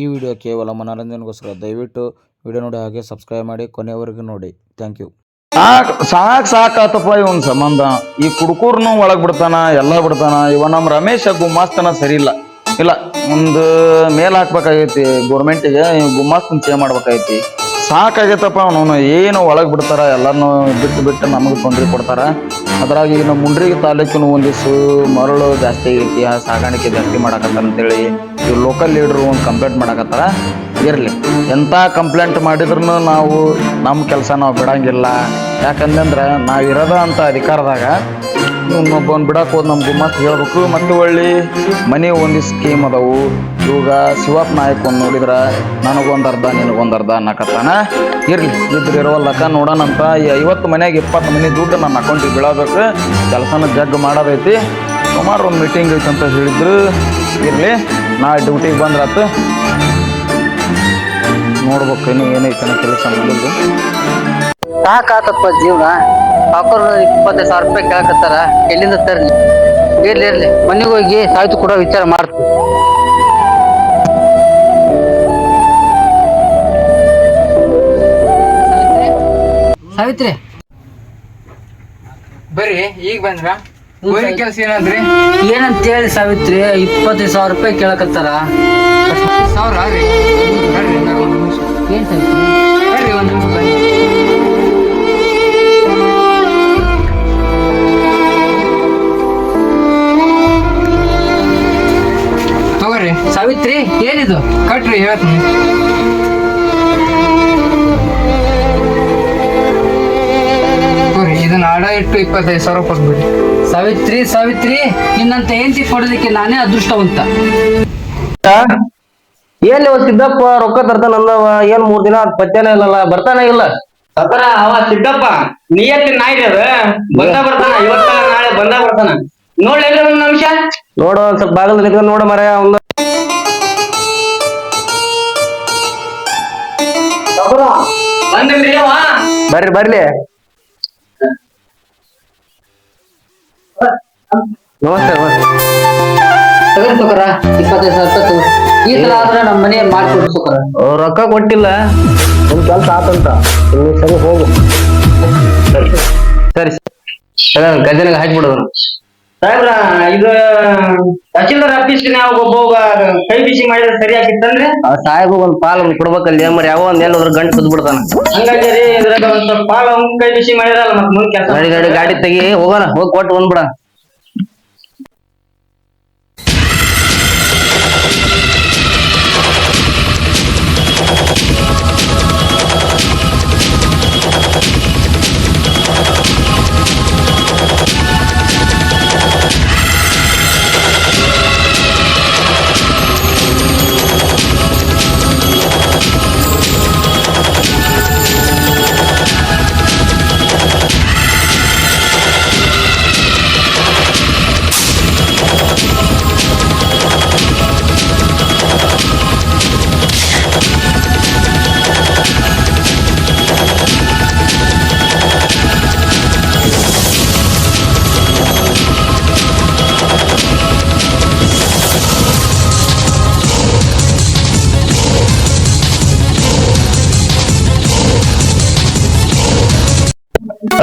ಈ ವಿಡಿಯೋ ಕೇವಲ ಮನೋರಂಜನೆಗೋಸ್ಕರ. ದಯವಿಟ್ಟು ವಿಡಿಯೋ ನೋಡಿ ಹಾಗೆ ಸಬ್ಸ್ಕ್ರೈಬ್ ಮಾಡಿ ಕೊನೆಯವರೆಗೂ ನೋಡಿ. ಥ್ಯಾಂಕ್ ಯು ಸಾಕ್ ಸಾಕ್, ಸಾಕಾತಪ್ಪ ಇವನ್ ಸಂಬಂಧ. ಈ ಕುಡ್ಕೂರ್ನು ಒಳಗ್ ಬಿಡ್ತಾನ, ಎಲ್ಲ ಬಿಡ್ತಾನ. ಇವ ನಮ್ ರಮೇಶ ಗುಮ್ಮಾಸ್ತನ ಸರಿ ಇಲ್ಲ. ಇಲ್ಲ, ಒಂದು ಮೇಲ್ ಹಾಕ್ಬೇಕಾಗೈತಿ. ಗೋರ್ಮೆಂಟಿಗೆ ಗುಮ್ಮಾಸ್ತನ್ ಚೇಂಜ್ ಮಾಡ್ಬೇಕಾಗೈತಿ. ಸಾಕಾಗೈತಪ್ಪ ಅವನು ಏನು ಒಳಗೆ ಬಿಡ್ತಾರ ಎಲ್ಲಾನು ಬಿಟ್ಟು ಬಿಟ್ಟು ನಮಗೆ ತೊಂದರೆ ಕೊಡ್ತಾರ. ಅದ್ರಾಗ ಈಗ ನಮ್ಮ ಮುಂಡ್ರಿಗೆ ತಾಲೂಕಿನ ಒಂದಿಷ್ಟು ಮರಳು ಜಾಸ್ತಿ ಐತಿ, ಆ ಸಾಗಾಣಿಕೆ ಜಾಸ್ತಿ ಮಾಡಾಕತ್ತಾರ ಅಂತೇಳಿ ಈ ಲೋಕಲ್ ಲೀಡ್ರು ಒಂದು ಕಂಪ್ಲೇಂಟ್ ಮಾಡಕತ್ತಾರ. ಇರಲಿ ಎಂಥ ಕಂಪ್ಲೇಂಟ್ ಮಾಡಿದ್ರು ನಾವು ನಮ್ಮ ಕೆಲಸ ನಾವು ಬಿಡಂಗಿಲ್ಲ ಯಾಕಂದ್ರೆ ನಾವು ಇರೋದ ಅಂಥ ಅಧಿಕಾರದಾಗ ಇನ್ನೊಬ್ಬನ್ ಬಿಡಕ್ ಹೋದ್ ನಮ್ಗೆ ಮತ್ತೆ ಹೇಳ್ಬೇಕು. ಮತ್ತೆ ಒಳ್ಳಿ ಮನೆ ಒಂದು ಸ್ಕೀಮ್ ಅದಾವು. ಇವಾಗ ಶಿವಪ್ಪ ನಾಯಕ್ ಒಂದು ನೋಡಿದ್ರ, ನನಗೊಂದ್ ಅರ್ಧ, ನಿನಗೊಂದ್ ಅರ್ಧ ಅನ್ನಕತ್ತಾನ ಇರ್ಲಿ, ಇದ್ರ ಇರೋಲ್ಲಕ್ಕ ನೋಡೋಣಂತ ಈ ಐವತ್ತು ಮನೆಯಾಗ ಇಪ್ಪತ್ತು ಮನೆ ದುಡ್ಡು ನನ್ನ ಅಕೌಂಟಿಗೆ ಬೀಳಬೇಕು ಕೆಲಸನ ಜಗ್ ಮಾಡೋದೈತಿ. ಸುಮಾರು ಒಂದು ಮೀಟಿಂಗ್ ಐತೆ ಅಂತ ಹೇಳಿದ್ರು. ಇರ್ಲಿ ನಾ ಡ್ಯೂಟಿಗೆ ಬಂದ್ರಾತು ನೋಡ್ಬೇಕು ಇನ್ನು ಏನೈತೆ ಕೆಲಸ ಮಾಡೋದು. ಸಾಕಾತಪ್ಪ ಜೀವನ. ಸಾಕೋರು ಇಪ್ಪತ್ತೈದು ಸಾವಿರ ರೂಪಾಯಿ ಕೇಳಕತ್ತಾರ. ಎಲ್ಲಿಂದ ತರ್ಲಿ? ಇರ್ಲಿ ಇರ್ಲಿ. ಮನೆಗೆ ಹೋಗಿ ಸಾಯ್ತು ಕೊಡೋ ವಿಚಾರ ಮಾಡ್ತೀನಿ ಸಾವಿತ್ರಿ. ಬರ್ರಿ ಈಗ ಬಂದ್ರ? ಹೋಗಿ ಕೆಲಸ ಏನಾದ್ರಿ? ಏನಂತ ಹೇಳಿ ಸಾವಿತ್ರಿ ಇಪ್ಪತ್ತೈದು ಸಾವಿರ ರೂಪಾಯಿ ಕೇಳಕತ್ತಾರ. ಸಾವಿರ ರೀ? ಏನ್ ಸಾವಿತ್ರಿ? ಏನಿದು? ಕಟ್ರಿ ಹೇಳ್ತೀನಿ. ಇದನ್ನ ಅಡ ಇಟ್ಟು ಇಪ್ಪತ್ತೈದು ಸಾವಿರ ಕೊಟ್ಬಿಡಿ. ಸಾವಿತ್ರಿ ಸಾವಿತ್ರಿ ನಿನ್ನಂತ ಹೆಂಡತಿ ಕೊಡೋದಕ್ಕೆ ನಾನೇ ಅದೃಷ್ಟವಂತ. ಏನ್ ಸಿದ್ದಪ್ಪ ರೊಕ್ಕ ತರ್ತಾನ ಅಂದವ ಏನ್ ಮೂರ್ ದಿನ ಪತ್ತೆನೇ ಇಲ್ಲಲ್ಲ ಬರ್ತಾನೆ ಇಲ್ಲ. ಸತ್ರ ಅವ ಸಿದ್ದಪ್ಪ ನಿಯತ್ತಿ ನಾಯಿ ಅದ. ಬಂದ ಬರ್ತಾನ ಇವತ್ತ ನಾಳೆ ಬಂದ ಬರ್ತಾನ. ನೋಡ್ಲಿ ಒಂದ್ ನಿಮಿಷ ನೋಡು ಒಂದ್ ಸ್ವಲ್ಪ ಬಾಗಲ್ ನಿಂತ್ಕೊಂಡ್ ನೋಡ ಮರ ಅವ್ನ ಬರ್ರಿ ಬರ್ಲಿ. ನಮಸ್ತೆ ತಗೋರಿ ಇಪ್ಪತ್ತೈದು ಸಾವಿರ ರೂಪಾಯಿ ಈ ಸಲ ಆದ್ರೆ ನಮ್ಮ ಮನೆ ಮಾಡ್ಕೊಡು ರೊಕ್ಕ ಕೊಟ್ಟಿಲ್ಲ. ನಿಮ್ ಕೆಲ್ಸ ಆತಂತ. ಸರಿ ಹೋಗು. ಸರಿ. ಸರಿ ಗಜನಿಗೆ ಹಾಕ್ಬಿಡೋದು. ಸಾಹೇಬ್ರ ಇದು ತಹಶೀಲ್ದಾರ್ ಆಫೀಸ್ ನಾವು ಒಬ್ಬ ಕೈ ಬಿಸಿ ಮಾಡಿದ್ರೆ ಸರಿ ಆಗಿತ್ತಂದ್ರೆ ಸಾಹೇಬ್ ಒಂದ್ ಪಾಲ್ ಒಂದ್ ಕೊಡ್ಬೇಕಲ್ಲಿ ಮರಿ ಯಾವ ಒಂದ್ ಎಲ್ಲಾದ್ರೂ ಗಂಟು ಕುದ್ ಬಿಡ್ತಾನ ಹಂಗಾಗಿ ರೀ ಇದ್ರಾಗ ಒಂದ್ ಸ್ವಲ್ಪ ಪಾಲ ಕೈ ಬಿಸಿ ಮಾಡಿರಲ್ಲ ಮತ್ ಮುಂದ್ ಕೆಲಸ. ಗಾಡಿ ತೆಗಿ ಹೋಗೋಣ ಹೋಗಿ ಕೊಟ್ಟು ಬಂದ್ಬಿಡ.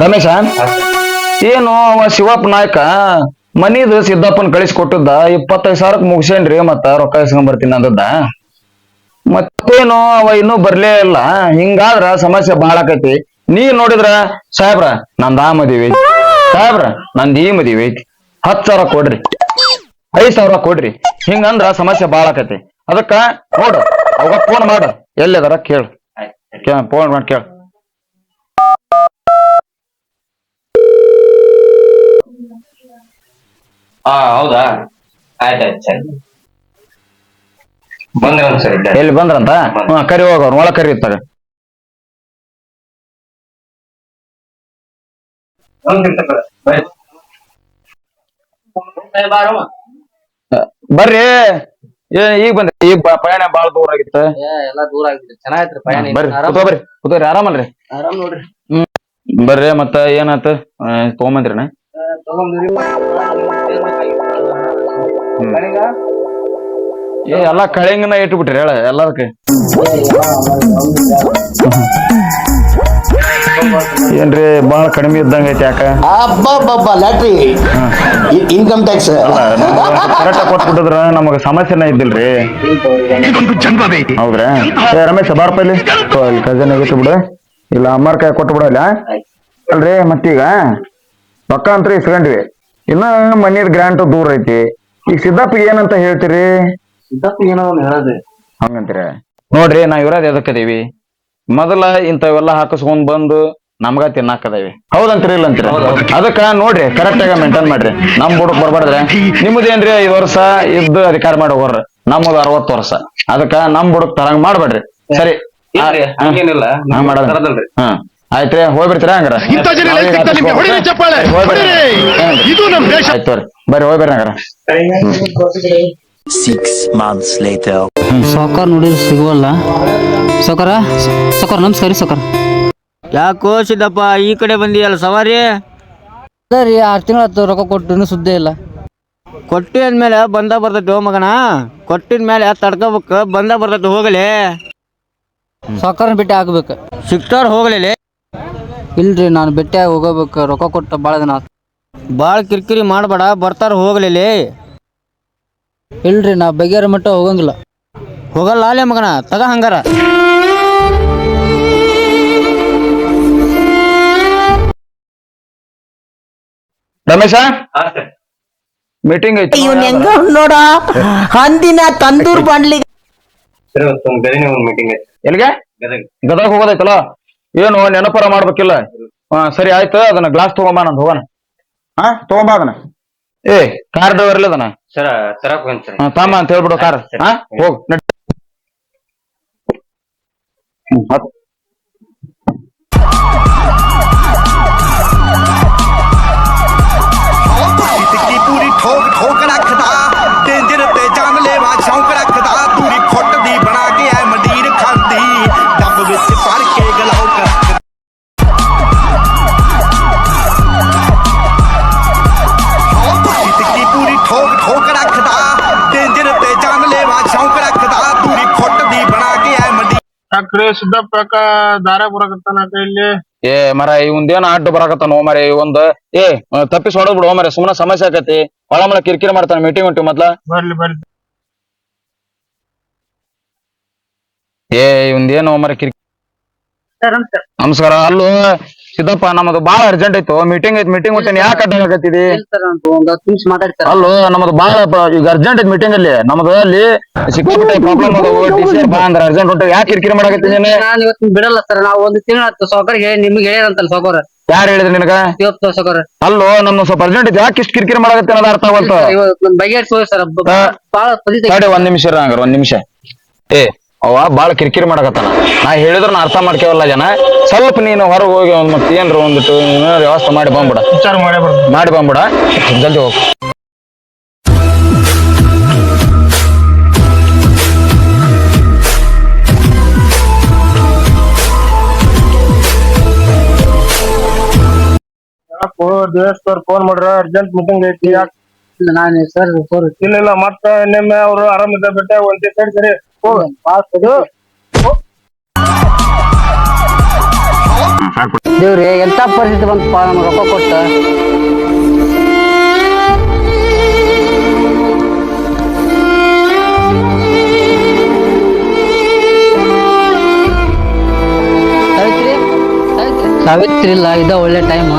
ರಮೇಶ? ಏನು ಅವ ಶಿವಪ್ಪ ನಾಯಕ ಮನಿದು ಸಿದ್ದಪ್ಪನ ಕಳಿಸಿ ಕೊಟ್ಟದ್ದ ಇಪ್ಪತ್ತೈದು ಸಾವಿರಕ್ಕೆ ಮುಗಿಸೇನ್ರಿ ಮತ್ತ ರೊಕ್ಕ ಇಸ್ಕೊಂಡ್ ಬರ್ತೀನಿ ಅಂದದ್ದ. ಮತ್ತೇನು ಅವ ಇನ್ನೂ ಬರ್ಲೇ ಇಲ್ಲ. ಹಿಂಗಾದ್ರ ಸಮಸ್ಯೆ ಬಹಳ ಆಕೈತಿ. ನೀ ನೋಡಿದ್ರ ಸಾಹೇಬ್ರ ನಂದ್ ಆ ಮದಿವಿ ಐತಿ. ಸಾಹೇಬ್ರ ನಂದ್ ಈ ಮದಿವಿ ಐತಿ. ಹತ್ತು ಸಾವಿರ ಕೊಡ್ರಿ. ಐದ್ ಸಾವಿರ ಕೊಡ್ರಿ. ಹಿಂಗಂದ್ರ ಸಮಸ್ಯೆ ಬಾಳ ಆಕೈತಿ. ಅದಕ್ಕ ನೋಡು ಅವಾಗ ಫೋನ್ ಮಾಡು. ಎಲ್ಲಿದಾರ ಕೇಳ. ಫೋನ್ ಮಾಡಿ ಕೇಳು. ಹಾ ಹೌದಾ? ಆಯ್ತಾಯ್ತು ಸರಿ. ಬಂದ್ರನ್ ಸರ್ ಸರಿ ಎಲ್ಲಿ ಬಂದ್ರಂತ? ಹಾ ಕರಿ ಹೋಗೋರು ಒಳಗ್ ಕರಿ ಇರ್ತಾರೆ. ಬರ್ರಿ. ಏ ಈಗ ಬಂದ್ರಿ. ಈಗ ಬ- ಪಯಣ ಬಾಳ ದೂರ ಆಗಿತ್ತು. ಎಲ್ಲಾ ದೂರ ಆಗಿತ್ತು ಚೆನ್ನಾಗಿತ್ರಿ ಪಯಣ ಬರ್ರಿ ಆರಾಮ್? ಕೂತ್ಕೋ ಬರ್ರಿ ಕೂತ್ಕೋರಿ ಆರಾಮಲ್ರಿ ಆರಾಮ್ ನೋಡ್ರಿ. ಬರ್ರಿ ಮತ್ತ ಏನಾತ? ತಗೊಂಬಂದ್ರಿನ? ತಗೊಂಡ್ರಿ ಏ ಎಲ್ಲಾ ಕಳಿಂಗನ ಇಟ್ಬಿಟ್ರಿ ಹೇಳ ಎಲ್ಲದಕ್ಕೆ. ಏನ್ರಿ ಬಹಳ ಕಡಿಮೆ ಇದ್ದಂಗ ಐತಿ ಯಾಕ? ಅಬ್ಬಬ್ಬಬ್ಬ ಲ್ಯಾಟ್ರಿ. ಇನ್ಕಮ್ ಟ್ಯಾಕ್ಸ್ ಕರೆಕ್ಟ್ ಕೊಟ್ಬಿಟ್ಟಿದ್ರ ನಮಗ ಸಮಸ್ಯೆನ ಇದ್ದಿಲ್ರಿ. ಹೌದ್ರಾ? ಏ ರಮೇಶ್ ಬಾರಪ್ಪ ಇಲ್ಲಿ. ತಗೋ, ಇಲ್ಲಿ ಕಜನ್ ಆಗಿತ್ತು ಬಿಡು ಇಲ್ಲ ಅಮ್ಮರ್ ಕೈ ಕೊಟ್ಟು ಬಿಡಲ್ಲ ಅಲ್ರಿ ಮತ್ತೀಗ? ರೊಕ್ಕ ಅಂತ ಇಸ್ಕೊಂಡ್ವಿ. ಇನ್ನ ಮನಿದ್ ಗ್ರಾಂಟ್ ದೂರ ಐತಿ. ಈಗ ಸಿದ್ದಪ್ಪ ಏನಂತ ಹೇಳ್ತೀರಿ? ಹಂಗಂತೀರ? ನೋಡ್ರಿ ನಾವ್ ಇರೋದ್ ಎದಕ್ಕದೀವಿ ಮೊದಲ ಇಂಥವೆಲ್ಲ ಹಾಕಸ್ಕೊಂಡ್ ಬಂದು ನಮ್ಗ ತಿನ್ನಾಕದೇವಿ ಹೌದಂತೀರಿ ಇಲ್ಲ ಅಂತೀರಿ ಅದಕ್ಕ ನೋಡ್ರಿ ಕರೆಕ್ಟ್ ಆಗ ಮೇಂಟೈನ್ ಮಾಡ್ರಿ. ನಮ್ ಬುಡಕ್ ಬರ್ಬಾರ್ದ್ರೆ ನಿಮ್ದೇನ್ರಿ ಐದ್ ವರ್ಷ ಇದ್ದು ಅಧಿಕಾರ ಮಾಡಿ ಹೋಗ್ರ ನಮ್ಮದು ಅರವತ್ತು ವರ್ಷ. ಅದಕ್ಕ ನಮ್ ಬುಡಕ್ ತರಂಗ್ ಮಾಡ್ಬೇಡ್ರಿ. ಸರಿ. ಹಂಗೇನಿಲ್ಲ. ಹಾ, ಮಾಡೋಣ. ತರದಲ್ರಿ. ಹಾ. ಆಯ್ತ್ರಿ ಹೋಗ್ಬಿಡ್ತೀರಾ ಹಂಗಾರ? ಹೋಗ್ಬಿಡ್ರಿ. ದೇಶ. ತಗೋರಿ ಬರ್ರಿ ಹೋಗ್ಬೇಡ್ರಿ ಹಂಗಾರ. Six months later. ಸಾವುಕಾರ ನೋಡಿದ್ರೆ ಸಿಗುವಲ್ಲ. ಸಾವುಕಾರ ಸಾವುಕಾರ ನಮಸ್ಕಾರ ರೀ ಸಾವುಕಾರ ಯಾಕೋ ಸಿದ್ದಪ್ಪ ಈ ಕಡೆ ಬಂದಿಯಲ್ಲ ಸವಾರಿ? ಸರಿ ರೀ ಆರು ತಿಂಗಳು ರೊಕ್ಕ ಕೊಟ್ಟು ಸುದ್ದಿ ಇಲ್ಲ. ಕೊಟ್ಟಿ ಅಂದ್ಮೇಲೆ ಬಂದ ಬರ್ತೈತಿ ಹೋ ಮಗನ? ಕೊಟ್ಟಿದ ಮೇಲೆ ತಡ್ಕೋಬೇಕು? ಬಂದ ಬರ್ತೈತಿ ಹೋಗಲಿ. ಸಾವುಕಾರನ ಬಿಟ್ಟು ಹಾಕ್ಬೇಕು. ಸಿಕ್ತಾರ ಹೋಗ್ಲಿ ಇಲ್ರಿ ನಾನು ಭೇಟಿಯಾಗಿ ಹೋಗಬೇಕು. ರೊಕ್ಕ ಕೊಟ್ಟು ಭಾಳ ದಿನ ಆತು. ಭಾಳ ಕಿರಿಕಿರಿ ಮಾಡಬೇಡ ಬರ್ತಾರ ಹೋಗ್ಲಿ ಇಲ್ರಿ ನಾ ಬಗೆಹರ ಮಟ್ಟ ಹೋಗಂಗಿಲ್ಲ. ಹೋಗಲ್ಲ ಅಲ್ಲೇ ಮಗನ ತಗ ಹಂಗಾರ. ರಮೇಶ. ಮೀಟಿಂಗ್ ಐತಿ ಇವನ್ ಹೆಂಗ ನೋಡ. ಹಂದಿನ ತಂದೂರ್ ಬಾಂಡ್ಲಿ ಒಂದು ಮೀಟಿಂಗ್ ಐತಿ ಎಲ್ಲಿಗೆ? ಗದಗ. ಗದಗ ಹೋಗೋದೈತಲ್ಲ? ಏನು ನೆನಪರ ಮಾಡ್ಬೇಕಿಲ್ಲ ಹಾ ಸರಿ ಆಯ್ತು ಅದನ್ನ ಗ್ಲಾಸ್ ತಗೊಂಬಾ ನಂದು ಹೋಗೋಣ ಹಾ ತಗೊಂಬಾ ಅದನ್ನ ಏ ಕಾರ್ ಡ್ರೈವರ್ ಇಲ್ಲ ಅದನ್ನ ಸರ್ ತರಕ್ ಹೋಗ್ತೀನಿ ಸರ್ ಹಾ, ತಾಮ ಅಂತ ಹೇಳ್ಬಿಡು ಕಾರ್ ಹಾ ಹೋಗ್ ನಡಿ. ಹ್ಮ್, ಹತ್. की पूरी ठोक ठोक ಯಾಕ್ರಿ ಸಿದ್ದಪ್ಪ ಯಾಕ ದಾರ ಬರಕತ್ತಾನ ಇಲ್ಲಿ. ಏ ಮರ ಇವಂದೇನ ಅಡ್ಡು ಬರಾಕತ್ತಾನ ಮರ ಒಂದ್ ಏ ತಪ್ಪಿಸ್ ಹೊಡದ್ ಬಿಡು ಮರ ಸುಮ್ಮನೆ ಸಮಸ್ಯೆ ಆಕತಿ. ಹೊಳ ಮಳ ಕಿರಿಕಿರಿ ಮಾಡ್ತಾನ ಮೀಟಿಂಗ್ ಉಂಟು ಮೊದ್ಲ. ಬರ್ಲಿ ಬರ್ಲಿ. ಏ ಇವಂದೇನು ಮರ ಕಿರಿಕಿ ನಮಸ್ಕಾರ ಅಲ್ಲೂ ಸಿದ್ದಪ್ಪ ನಮ್ದು ಬಾಳ ಅರ್ಜೆಂಟ್ ಐತು ಮೀಟಿಂಗ್ ಐತಿ ಮೀಟಿಂಗ್ ಯಾಕ ಯಾಕೆ ನಿಮಿಷ ಮಾತಾಡ್ತಾರ ಅಲ್ಲೋ ನಮ್ದು ಬಾಳ ಈಗ ಅರ್ಜೆಂಟ್ ಐತಿ ಮೀಟಿಂಗ್ ಅಲ್ಲಿ. ನಮ್ದು ಅಲ್ಲಿ ಸಿಕ್ಕಾಪಟ್ಟೆ ಪ್ರಾಬ್ಲಮ್ ಅದಾವು ಡಿ ಸಿ ಬಾ ಅಂದ್ರೆ ಅರ್ಜೆಂಟ್ ಉಂಟು. ಯಾಕೆ ಕಿರಿಕಿರಿ ಮಾಡಕತ್ತಿದ್ದೀನಿ ನಾನು? ಇವತ್ತು ಬಿಡಲ್ಲ ಸರ್ ನಾವು ಒಂದು ತಿಂಗಳ ಹತ್ತು ಸೌಕರ್ಯ ಹೇಳಿ ನಿಮ್ಗೆ ಹೇಳ್ಯಾರಂತಲ್ಲ ಸೌಕರ್ ಯಾರು ಹೇಳಿದ್ರಿ ನಿನಗ? ಇವತ್ತು ಸೌಕರ್ ಅಲ್ಲೋ ನಮ್ ಸ್ವಲ್ಪ ಅರ್ಜೆಂಟ್ ಐತಿ ಯಾಕೆ ಇಷ್ಟು ಕಿರಿಕಿರಿ ಮಾಡಾಗತ್ತೆ ಅನ್ನೋದು ಅರ್ಥ ಆಗುತ್ತೆ ಬಗೆಹರಿಸ್ ಸರ್. ತಡಿ ಒಂದ್ ನಿಮಿಷ ಹಂಗಾರ ಒಂದ್ ನಿಮಿಷ. ಏ ಅವ ಬಾಳ ಕಿರಿಕಿರಿ ಮಾಡಕತ್ತಾನ. ನಾ ಹೇಳಿದ್ರ ನಾ ಅರ್ಥ ಮಾಡ್ಕೇವಲ್ಲ ಜನ. ಸ್ವಲ್ಪ ನೀನು ಹೊರಗೆ ಹೋಗಿ ಒಂದ್ ಮತ್ತೆ ಏನ್ರ ಒಂದಿಟ್ಟು ಏನಾರ ವ್ಯವಸ್ಥೆ ಮಾಡಿ ಬಂದ್ಬಿಡ. ವಿಚಾರ ಮಾಡೇ ಬರ್ತೀನಿ. ಮಾಡಿ ಬಂದ್ಬಿಡ. ಜಲ್ದಿ ಹೋಗ್. ಯಾಕೋ ಫೋನ್ ಮಾಡ್ರ ಅರ್ಜೆಂಟ್ ಮೀಟಿಂಗ್ ಐತಿ. ಯಾಕೆ ನಾನು ಸರ್ ಸರ್. ಇಲ್ಲ ಇಲ್ಲ ಮತ್ತ ನಿನ್ನೆ ಅವ್ರು ಆರಾಮಿದ್ದ ಬಿಟ್ಟೆ ಒಂದ್ ಸರಿ ಸರಿ. ದೇವ್ರಿ ಎಂತ ಪರಿಸ್ಥಿತಿ ಬಂತಪ್ಪ? ನಮ್ಗೆ ರೊಕ್ಕ ಕೊಟ್ಟ. ಸಾವಿತ್ರಿ ಸಾವಿತ್ರಿ. ಇಲ್ಲ ಇದ ಒಳ್ಳೆ ಟೈಮ್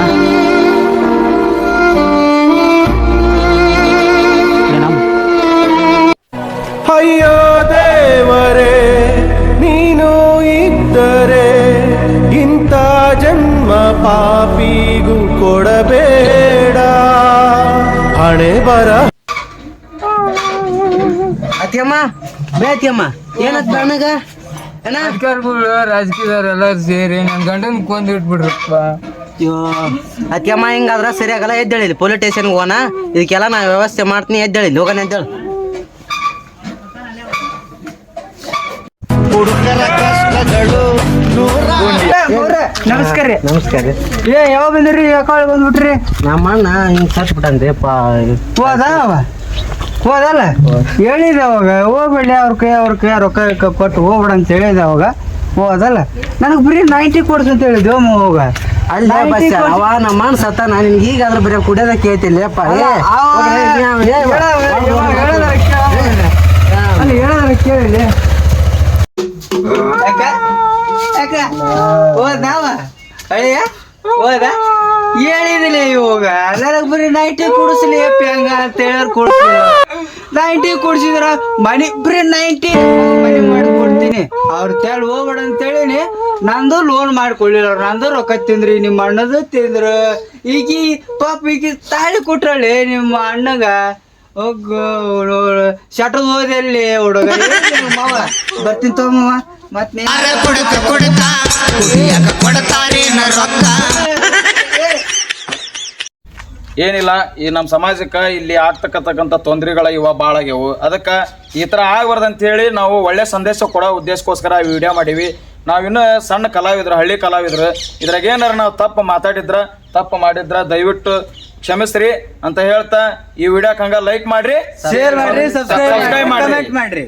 ಕೊಡಬೇಡ. ಹಣೆ ಬರ. ಅತಿಯಮ್ಮ ಬೇತ್ಯಮ್ಮ ಏನತ್ ನನಗ ಏನ? ಅಧಿಕಾರಿಗಳು ರಾಜಕೀಯದವ್ರು ಎಲ್ಲಾರು ಸೇರಿ ನನ್ನ ಗಂಡನ ಕೊಂದಿಟ್ಬಿಡ್ರಪ್ಪ. ಅಯ್ಯೋ ಅತಿಯಮ್ಮ ಹಿಂಗಾದ್ರ ಸರಿಯಾಗಲ್ಲ ಎದ್ದೇಳಿ ಪೊಲೀಸ್ ಸ್ಟೇಷನ್ಗೆ ಹೋಗೋಣ. ಇದಕ್ಕೆಲ್ಲ ನಾ ವ್ಯವಸ್ಥೆ ಮಾಡ್ತೀನಿ ಎದ್ದೇಳಿ ಹೋಗೋಣ ಎದ್ದೇಳು. ಹುಡುಗರ ಕಷ್ಟಗಳು ನಮಸ್ಕಾರ ರೀ. ನಮಸ್ಕಾರ ರೀ. ಏ ಯಾವ ಬಂದಿರಿ? ಯಾಕಾಳ ಬಂದ್ಬಿಟ್ರಿ? ನಮ್ಮ ಅಣ್ಣ ಹಿಂಗ್ ಸತ್ ಬಿಟ್ಟನ್ರಿ ಪಾ ಹೋದಲ್ಲ ಹೇಳಿದೆ ಅವಾಗ ಹೋಗ್ಬೇಡಿ ಅವ್ರ ಕೈ ಅವ್ರ ಕೈ ರೊಕ್ಕ ಕೊಟ್ಟು ಹೋಗ್ಬೇಡ ಅಂತ ಹೇಳಿದೆ ಅವಾಗ ಹೋದಲ್ಲ ನನಗೆ ಬರೀ ನೈಂಟಿ ಕೊಡ್ಸು ಅಂತ ಹೇಳಿ ಅಮ್ಮ ಹೋಗ ಅಲ್ಲ ಬಸ್ ಅವ ನಮ್ಮ ಮನ್ ಸತ್ತ ನಾನು ನಿನ್ಗೆ ಈಗಾದ್ರೂ ಬರೀ ಕುಡಿಯೋದ ಕೇಳ್ತಿಲ್ಲಪ್ಪ ಹೇಳೋದ್ರ ಕೇಳಿದೆ ಹೋದಾವ ಅಯ್ಯ ಹೋದ? ಹೇಳಿದಿಲ್ಲ ಇವಾಗ. ನನಗೆ ಬರೀ ನೈಂಟಿ ಕುಡಿಸ್ಲಿ ಹೆಂಗ ಅಂತ ಹೇಳಿ ಕೊಡ್ತೀನಿ. ನೈಂಟಿ ಕುಡಿಸಿದ್ರ ಮನಿ, ಬರೀ ನೈಂಟಿ ಮನಿ ಮಾಡಿ ಕೊಡ್ತೀನಿ ಅವ್ರ ತೇಳಿ ಹೋಗ್ಬೇಡ ಅಂತ ಹೇಳಿನಿ. ನಂದು ಲೋನ್ ಮಾಡ್ಕೊಳ್ಳಿಲ್ಲ ಅವ್ರು ನಂದು ರೊಕ್ಕ ತಿಂದ್ರಿ, ನಿಮ್ಮ ಅಣ್ಣದು ತಿಂದ್ರು. ಈಗ ಪಾಪ ಈಗ ತಾಳಿ ಕೊಟ್ರಳ್ಳಿ ನಿಮ್ಮ ಅಣ್ಣಗ. ಶಟದ್ ಹೋದಲ್ಲಿ ಹುಡುಗ. ಏನಿಲ್ಲ ಈ ನಮ್ಮ ಸಮಾಜಕ್ಕೆ ಇಲ್ಲಿ ಆಗ್ತಕ್ಕಂಥ ತೊಂದರೆಗಳ ಇವ ಭಾಳ ಆಗ್ಯಾವು. ಅದಕ್ಕೆ ಈ ಥರ ಆಗ್ಬಾರ್ದು ಅಂತ ಹೇಳಿ ನಾವು ಒಳ್ಳೆ ಸಂದೇಶ ಕೊಡೋ ಉದ್ದೇಶಕ್ಕೋಸ್ಕರ ಈ ವಿಡಿಯೋ ಮಾಡೀವಿ. ನಾವಿನ್ನೂ ಸಣ್ಣ ಕಲಾವಿದ್ರು ಹಳ್ಳಿ ಕಲಾವಿದ್ರು ಇದ್ರಾಗ ಏನಾರ ನಾವು ತಪ್ಪು ಮಾತಾಡಿದ್ರ ತಪ್ಪು ಮಾಡಿದ್ರ ದಯವಿಟ್ಟು ಕ್ಷಮಿಸ್ರಿ ಅಂತ ಹೇಳ್ತಾ ಈ ವಿಡಿಯೋಕ್ಕೆ ಹಂಗ ಲೈಕ್ ಮಾಡ್ರಿ ಶೇರ್ ಮಾಡ್ರಿ ಸಬ್ಸ್ಕ್ರೈಬ್ ಮಾಡ್ರಿ.